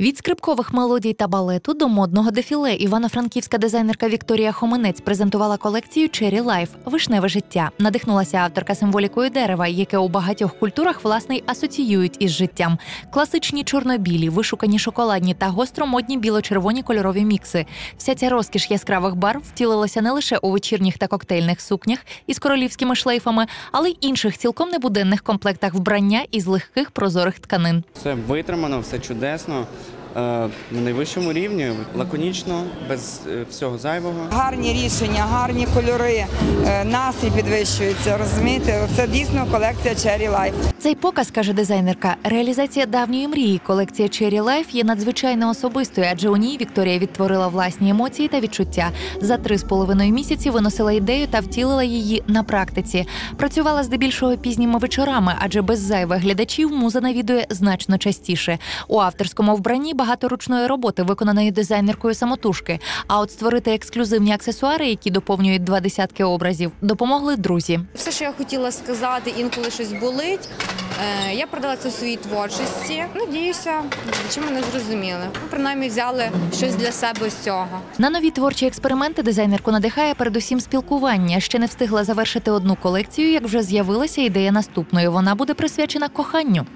Від скрипкових мелодій та балету до модного дефіле івано-франківська дизайнерка Вікторія Хоменець презентувала колекцію Cherry Life – вишневе життя. Надихнулася авторка символікою дерева, яке у багатьох культурах власне й асоціюють із життям. Класичні чорно-білі, вишукані шоколадні та гостромодні біло-червоні кольорові мікси. Вся ця розкіш яскравих барв втілилася не лише у вечірніх та коктейльних сукнях із королівськими шлейфами, але й інших цілком небуденних комплектах вбрання із легких прозорих тканин. Все витримано, все чудесно. Е, На найвищому рівні, лаконічно, без е, всього зайвого. Гарні рішення, гарні кольори, е, настрій підвищується. Розумієте, це дійсно колекція Cherry Life. Цей показ, каже дизайнерка, реалізація давньої мрії. Колекція Cherry Life є надзвичайно особистою, адже у ній Вікторія відтворила власні емоції та відчуття. За три з половиною місяці виносила ідею та втілила її на практиці. Працювала здебільшого пізніми вечорами, адже без зайвих глядачів муза навідує значно частіше. У авторському вбранні багато ручної роботи, виконаної дизайнеркою самотужки. А от створити ексклюзивні аксесуари, які доповнюють два десятки образів, допомогли друзі. Все, що я хотіла сказати, інколи щось болить. Е, Я продала це в своїй творчості. Надіюся, чи мене зрозуміли. Ну, принаймні взяли щось для себе з цього. На нові творчі експерименти дизайнерку надихає передусім спілкування. Ще не встигла завершити одну колекцію, як вже з'явилася ідея наступної. Вона буде присвячена коханню.